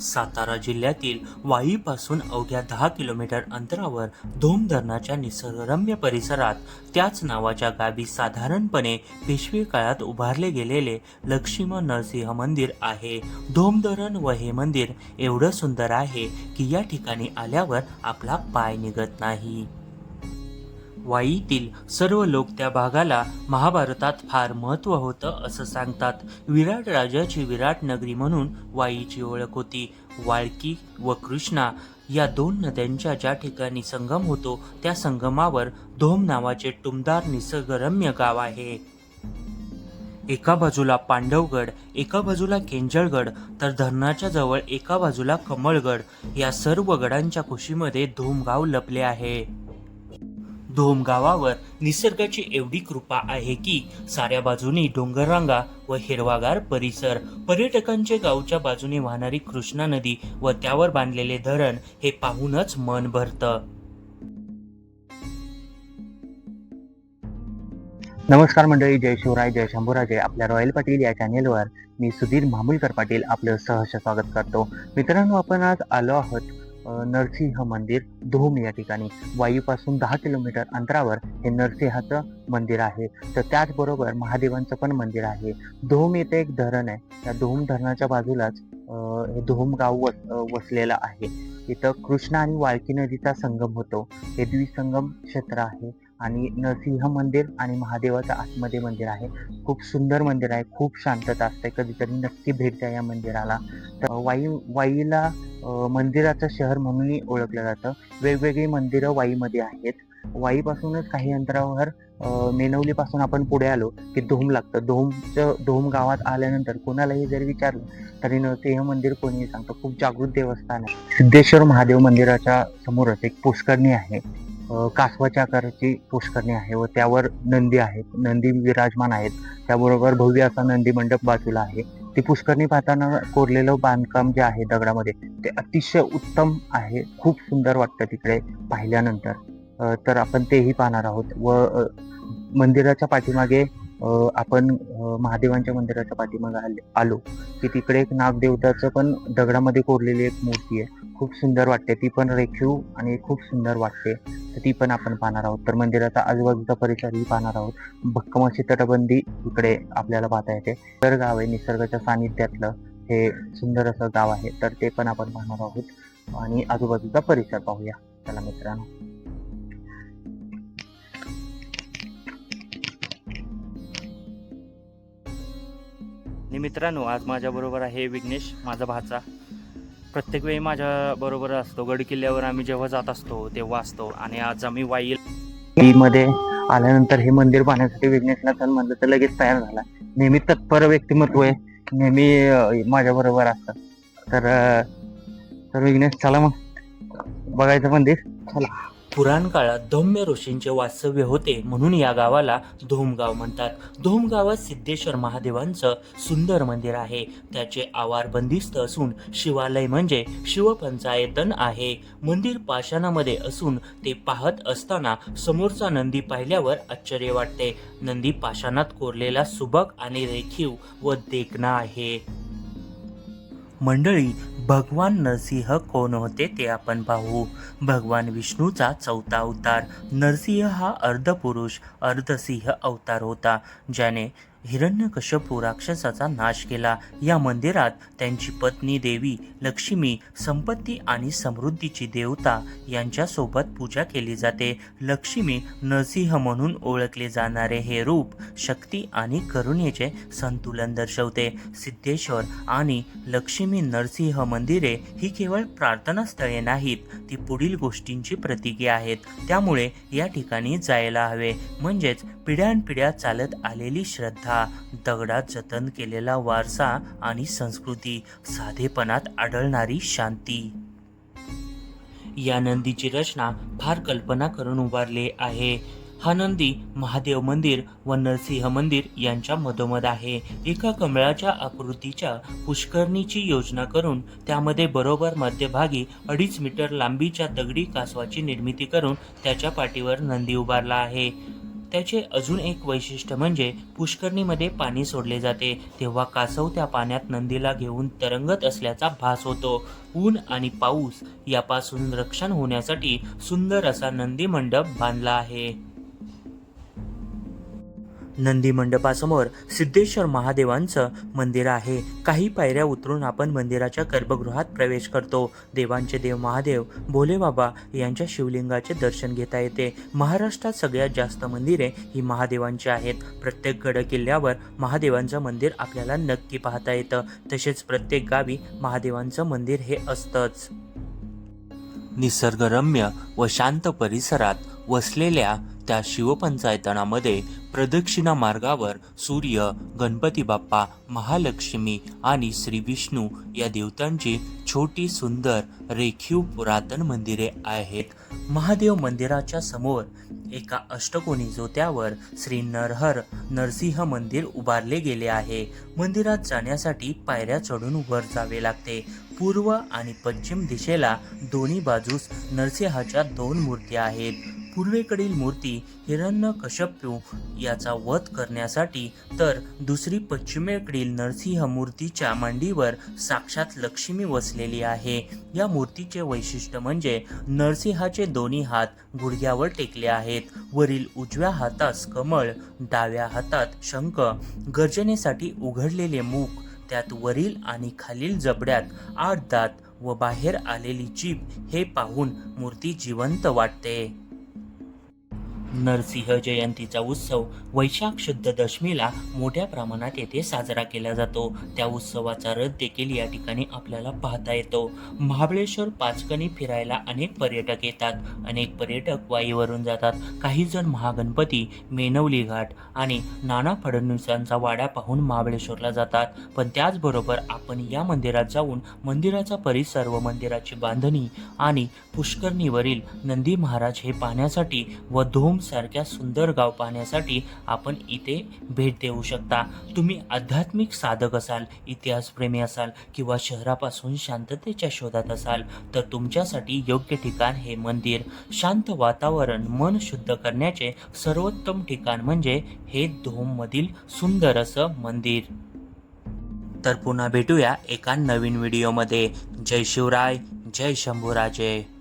सातारा जिल्ह्यातील वाईपासून अवघ्या दहा किलोमीटर अंतरावर धोम धरणाच्या निसर्गरम्य परिसरात त्याच नावाच्या गावी साधारणपणे पेशवे काळात उभारले गेलेले लक्ष्मी नरसिंह मंदिर आहे. धोम धरण व हे मंदिर एवढं सुंदर आहे की या ठिकाणी आल्यावर आपला पाय निघत नाही. वाईतील सर्व लोक त्या भागाला महाभारतात फार महत्त्व होतं असं सांगतात. विराट राजाची विराट नगरी म्हणून वाईची ओळख होती. वाळकी व कृष्णा या दोन नद्यांच्या ज्या ठिकाणी संगम होतो त्या संगमावर धोम नावाचे टुमदार निसर्गरम्य गाव आहे. एका बाजूला पांडवगड एका बाजूला केंजळगड तर धरणाच्या जवळ एका बाजूला कमळगड या सर्व गडांच्या कुशीमध्ये धूमगाव लपले आहे. धोम गावावर निसर्गाची एवढी कृपा आहे की साऱ्या बाजूनी डोंगररांगा व हिरवागार परिसर. पर्यटकांचे गावच्या बाजूने वाहणारी कृष्णा नदी व त्यावर बांधलेले धरण हे पाहूनच मन भरतं. नमस्कार मंडळी जय शिवराय जय शंभूराजे. आपल्या रॉयल पाटील या चॅनेलवर मी सुधीर मामुलकर पाटील आपलं सहर्ष स्वागत करतो. मित्रांनो आपण आज आलो आहोत नरसिंह मंदिर धोम या ठिकाणी. वायूपासून दहा किलोमीटर अंतरावर हे नरसिंहाचं मंदिर आहे. तर त्याचबरोबर महादेवांचं पण मंदिर आहे. धोम येथे एक धरण आहे. त्या धोम धरणाच्या बाजूलाच हे धोम गाव वस वसलेलं आहे. इथं कृष्णा आणि वाळकी नदीचा संगम होतो. हे द्विसंगम क्षेत्र आहे आणि नरसिंह मंदिर आणि महादेवाचं आतमध्ये मंदिर आहे. खूप सुंदर मंदिर आहे. खूप शांतता असते. कधीतरी नक्की भेट द्या या मंदिराला. तर वाई वाईला मंदिराचं शहर म्हणूनही ओळखलं जातं. वेगवेगळी मंदिरं वाईमध्ये आहेत. वाईपासूनच काही अंतरावर मेनवलीपासून आपण पुढे आलो की धोम लागतं. धोमचं धोम गावात आल्यानंतर कोणालाही जर विचारलं तरी नरसिंह मंदिर कोणीही सांगतं. खूप जागृत देवस्थान आहे. सिद्धेश्वर महादेव मंदिराच्या समोरच एक पुष्करणी आहे. कासवाच्या आकाराची पुष्करणी आहे व त्यावर नंदी आहेत. नंदी विराजमान आहेत. त्याबरोबर भव्य असा नंदी मंडप बाजूला आहे. ती पुष्करणी पाहताना कोरलेलं बांधकाम जे आहे दगडामध्ये ते अतिशय उत्तम आहे. खूप सुंदर वाटतं तिकडे पाहिल्यानंतर. तर आपण तेही पाहणार आहोत. व मंदिराच्या पाठीमागे आपण महादेवांच्या मंदिराच्या पाठीमागे आले- आलो की तिकडे एक नागदेवताचं पण दगडामध्ये कोरलेली एक मूर्ती आहे. खूप सुंदर वाटते. ती पण रेखीव आणि खूप सुंदर वाटते. तर ती पण आपण पाहणार आहोत. तर मंदिराचा आजूबाजूचा परिसरही पाहणार आहोत. भक्कमाची तटबंदी इकडे आपल्याला पाहता येते. तर गाव आहे निसर्गाच्या सानिध्यातलं. हे सुंदर असं गाव आहे. तर ते पण आपण पाहणार आहोत. आणि आजूबाजूचा परिसर पाहूया. चला मित्रांनो. मित्रांनो आज माझ्याबरोबर आहे विघ्नेश माझा भाचा. प्रत्येक वेळी माझ्या बरोबर असतो. गड किल्ल्यावर आम्ही जेव्हा जात असतो तेव्हा असतो. आणि आज आम्ही वाईल मध्ये आल्यानंतर हे मंदिर पाहण्यासाठी विघ्नेशला म्हणलं तर लगेच तयार झाला. नेहमी तत्पर व्यक्तिमत्व आहे. नेहमी माझ्या बरोबर तर तर विघ्नेश चला मग. बघायचं मंदिर. चला. पुराण काळात धौम्य ऋषींचे वास्तव्य होते म्हणून या गावाला धोमगाव म्हणतात. धोमगावात सिद्धेश्वर महादेवांचं सुंदर मंदिर आहे. त्याचे आवार बंदिस्त असून शिवालय म्हणजे शिवपंचायतन आहे. मंदिर पाषाणामध्ये असून ते पाहत असताना समोरचा नंदी पाहिल्यावर आश्चर्य वाटते. नंदी पाषाणात कोरलेला सुबक आणि रेखीव व देखणा आहे. मंडळी भगवान नरसिंह कोण होते ते आपण पाहू. भगवान विष्णूचा चौथा अवतार. नरसिंह हा अर्धपुरुष अर्धसिंह अवतार होता ज्याने हिरण्यकश्यपू राक्षसाचा नाश केला. या मंदिरात त्यांची पत्नी देवी लक्ष्मी संपत्ती आणि समृद्धीची देवता यांच्यासोबत पूजा केली जाते. लक्ष्मी नरसिंह म्हणून ओळखले जाणारे हे रूप शक्ती आणि करुणेचे संतुलन दर्शवते. सिद्धेश्वर आणि लक्ष्मी नरसिंह मंदिरे ही केवळ प्रार्थनास्थळे नाहीत ती पुढील गोष्टींची प्रतीके आहेत. त्यामुळे या ठिकाणी जायला हवे. म्हणजेच पिढ्यानपिढ्या चालत आलेली श्रद्धा. दगडात जतन केलेला वारसा आणि संस्कृती साधेपणात आढळणारी शांती. या नंदीची रचना फार कल्पना करून उभारली आहे. हा नंदी महादेव मंदिर व नरसिंह मंदिर यांच्या मधोमध आहे. एका कमळाच्या आकृतीच्या पुष्करणीची योजना करून त्यामध्ये बरोबर मध्यभागी अडीच मीटर लांबीच्या दगडी कासवाची निर्मिती करून त्याच्या पाठीवर नंदी उभारला आहे. त्याचे अजून एक वैशिष्ट्य म्हणजे पुष्करणीमध्ये पाणी सोडले जाते. तेव्हा कासव त्या पाण्यात नंदीला घेऊन तरंगत असल्याचा भास होतो. ऊन आणि पाऊस यापासून रक्षण होण्यासाठी सुंदर असा नंदी मंडप बांधला आहे. नंदी मंडपासमोर सिद्धेश्वर महादेवांचं मंदिर आहे. काही पायऱ्या उतरून आपण मंदिराच्या गर्भगृहात प्रवेश करतो. देवांचे देव महादेव भोले बाबा यांच्या शिवलिंगाचे दर्शन घेता येते. महाराष्ट्रात सगळ्यात जास्त मंदिरे ही महादेवांची आहेत. प्रत्येक गड किल्ल्यावर महादेवांचं मंदिर आपल्याला नक्की पाहता येतं. तसेच प्रत्येक गावी महादेवांचं मंदिर हे असतंच. निसर्गरम्य व शांत परिसरात वसलेल्या त्या शिवपंचायतनामध्ये प्रदक्षिणा मार्गावर सूर्य गणपती बाप्पा महालक्ष्मी आणि श्री विष्णू या देवतांची छोटी सुंदर रेखीव पुरातन मंदिरे आहेत. महादेव मंदिराच्या समोर एका अष्टकोनी जोत्यावर श्री नरहर नरसिंह मंदिर उभारले गेले आहे. मंदिरात जाण्यासाठी पायऱ्या चढून वर जावे लागते. पूर्व आणि पश्चिम दिशेला दोन्ही बाजूस नरसिंहाच्या दोन मूर्त्या आहेत. पूर्वेकडील मूर्ती हिरण्यकश्यपू याचा वध करण्यासाठी तर दुसरी पश्चिमेकडील नरसिंह मूर्तीच्या मांडीवर साक्षात लक्ष्मी वसलेली आहे. या मूर्तीचे वैशिष्ट्य म्हणजे नरसिंहाचे दोन्ही हात गुडघ्यावर टेकले आहेत. वरील उजव्या हातास कमळ डाव्या हातात शंख गर्जनेसाठी उघडलेले मूक त्यात वरील आणि खालील जबड्यात आठ दात व बाहेर आलेली जीभ हे पाहून मूर्ती जिवंत वाटते. नरसिंह जयंतीचा उत्सव वैशाख शुद्ध दशमीला मोठ्या प्रमाणात येथे साजरा केला जातो. त्या उत्सवाचा रथ देखील या ठिकाणी आपल्याला पाहता येतो. महाबळेश्वर पाचकणी फिरायला अनेक पर्यटक येतात. अनेक पर्यटक वाईवरून जातात. काही जण महागणपती मेनवली घाट आणि नाना फडणवीसांचा वाडा पाहून महाबळेश्वरला जातात. पण त्याचबरोबर आपण या मंदिरात जाऊन मंदिराचा परिसर व मंदिराची बांधणी आणि पुष्करणीवरील नंदी महाराज हे पाहण्यासाठी व धोम सारख्या सुंदर गाव पाहण्यासाठी आपण इथे भेट देऊ शकता. तुम्ही आध्यात्मिक साधक असाल इतिहासप्रेमी असाल किंवा शहरापासून शांततेच्या शोधात असाल तर तुमच्यासाठी योग्य ठिकाण हे मंदिर. शांत वातावरण मन शुद्ध करण्याचे सर्वोत्तम ठिकाण म्हणजे हे धोममधील सुंदर असं मंदिर. तर पुन्हा भेटूया एका नवीन व्हिडिओमध्ये. जय शिवराय जय शंभूराजे.